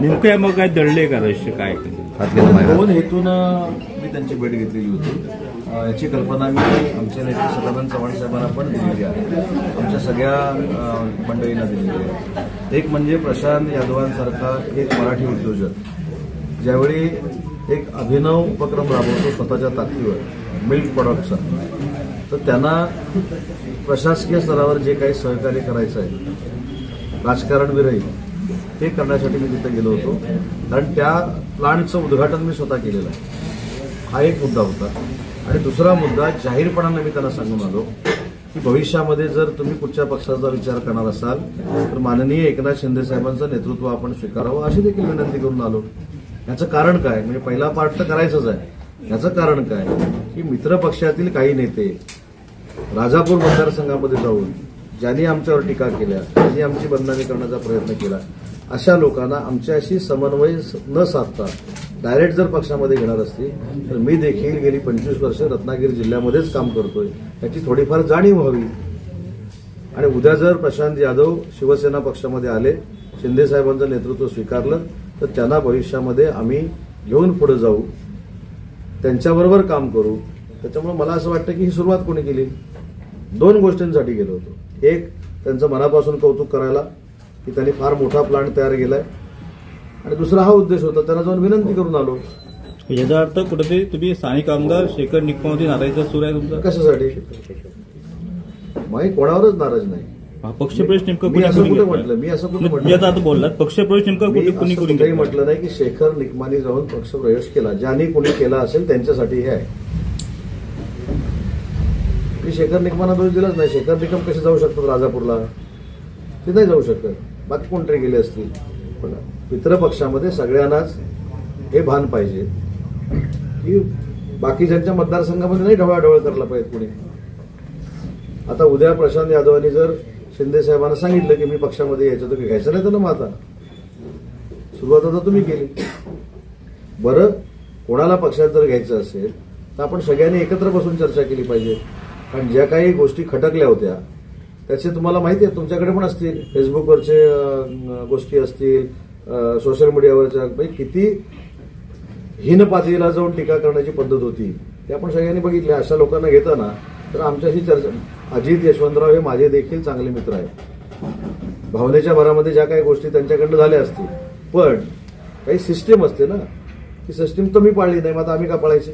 नेमकं मग काय दडले का रहस्य काय? दोन हेतून मी त्यांची भेट घेतलेली होती. याची कल्पना मी आमचे नेते सदानंद चव्हाण साहेबांना पण दिलेली आहे. आमच्या सगळ्या मंडळींना दिलेली आहे. एक म्हणजे प्रशांत यादवांसारखा एक मराठी उद्योजक ज्यावेळी एक अभिनव उपक्रम राबवतो स्वतःच्या ताकदीवर मिल्क प्रॉडक्टचा तर त्यांना प्रशासकीय स्तरावर जे काही सहकार्य करायचं आहे राजकारण विरहित ते करण्यासाठी मी तिथे गेलो होतो. कारण त्या प्लांटचं उद्घाटन मी स्वतः केलेलं आहे. हा एक मुद्दा होता. आणि दुसरा मुद्दा जाहीरपणानं मी त्यांना सांगून आलो की भविष्यामध्ये जर तुम्ही कुठच्या पक्षाचा विचार करणार असाल तर माननीय एकनाथ शिंदे साहेबांचं नेतृत्व आपण स्वीकारावं अशी देखील विनंती करून आलो. याचं कारण काय? म्हणजे पहिला पार्ट तर करायचंच आहे. याचं कारण काय? की मित्र पक्षातील काही नेते राजापूर मतदारसंघामध्ये जाऊन ज्यांनी आमच्यावर टीका केल्या ज्यांनी आमची बदनामी करण्याचा प्रयत्न केला अशा लोकांना आमच्याशी समन्वय न साधता डायरेक्ट जर पक्षामध्ये घेणार असतील तर मी देखील गेली पंचवीस वर्ष रत्नागिरी जिल्ह्यामध्येच काम करतोय. याची थोडीफार जाणीव व्हावी. आणि उद्या जर प्रशांत यादव शिवसेना पक्षामध्ये आले शिंदे साहेबांचं नेतृत्व स्वीकारलं तर त्यांना भविष्यामध्ये आम्ही घेऊन पुढे जाऊ. त्यांच्याबरोबर काम करू. त्याच्यामुळे मला असं वाटतं की ही सुरुवात कोणी केली? दोन गोष्टींसाठी गेलो होतो. एक त्यांचं मनापासून कौतुक करायला की त्यांनी फार मोठा प्लांट तयार केलाय. आणि दुसरा हा उद्देश होता त्यांना जाऊन विनंती करून आलो. याचा अर्थ कुठेतरी तुम्ही स्थानिक आमदार शेखर निकमावती नारायचा सूर आहे तुमचा? कशासाठी? माही कोणावरच नाराज नाही. पक्षप्रवेश नेमका मी असं कुठे? म्हटलं? मी असं कुठे म्हटलं? आता बोललात पक्षप्रवेश नेमका कुठे कुणी कुणी? म्हटलं नाही की शेखर निकमानी जाऊन पक्ष प्रवेश केला. ज्यांनी कोणी केला असेल त्यांच्यासाठी हे आहे. मी शेखर निकमांना दोष दिलाच नाही. शेखर निकम कसे जाऊ शकतात राजापूरला? ते नाही जाऊ शकत. बाकी कोणतरी गेले असतील. पण मित्र पक्षामध्ये सगळ्यांनाच हे भान पाहिजे. की बाकीच्यांच्या मतदारसंघामध्ये नाही ढवळाढवळ करायला पाहिजे कुणी. आता उद्या प्रशांत यादवांनी जर शिंदे साहेबांना सांगितलं की मी पक्षामध्ये यायचं तर घ्यायचं नाही तर ना मग आता सुरुवात आता तुम्ही केली. बरं कोणाला पक्षात जर घ्यायचं असेल तर आपण सगळ्यांनी एकत्र बसून चर्चा केली पाहिजे. कारण ज्या काही गोष्टी खटकल्या होत्या त्याचे तुम्हाला माहिती आहे तुमच्याकडे पण असतील. फेसबुकवरचे गोष्टी असतील सोशल मीडियावरच्या म्हणजे किती हीन पातळीला जाऊन टीका करण्याची पद्धत होती ते आपण सगळ्यांनी बघितले अशा लोकांना घेताना तर आमच्याशी चर्चा अजित यशवंतराव हे माझे देखील चांगले मित्र आहेत. भावनेच्या भरामध्ये ज्या काही गोष्टी त्यांच्याकडनं झाल्या असतील पण काही सिस्टीम असते ना ती सिस्टीम तर मी पाळली नाही मग आता आम्ही का पाळायची?